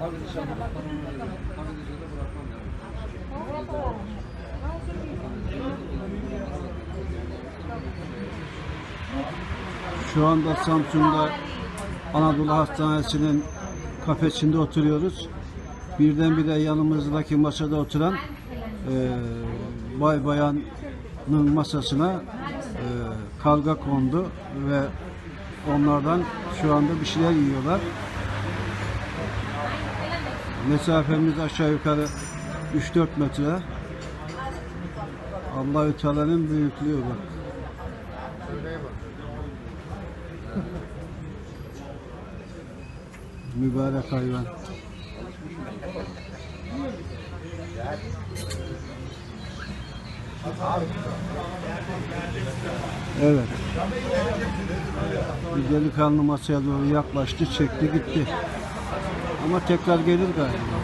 Abi dışarıda bırakmam lazım. Şu anda Samsun'da Anadolu Hastanesi'nin kafesinde oturuyoruz. Birdenbire yanımızdaki masada oturan eee bay bayanın masasına eee karga kondu ve onlardan şu anda bir şeyler yiyorlar. Mesafemiz aşağı yukarı 3-4 metre. Allahü Teala'nın büyüklüğü bak. Mübarek hayvan. Evet. Bir delikanlı masaya doğru yaklaştı, çekti gitti. Ama tekrar gelir galiba.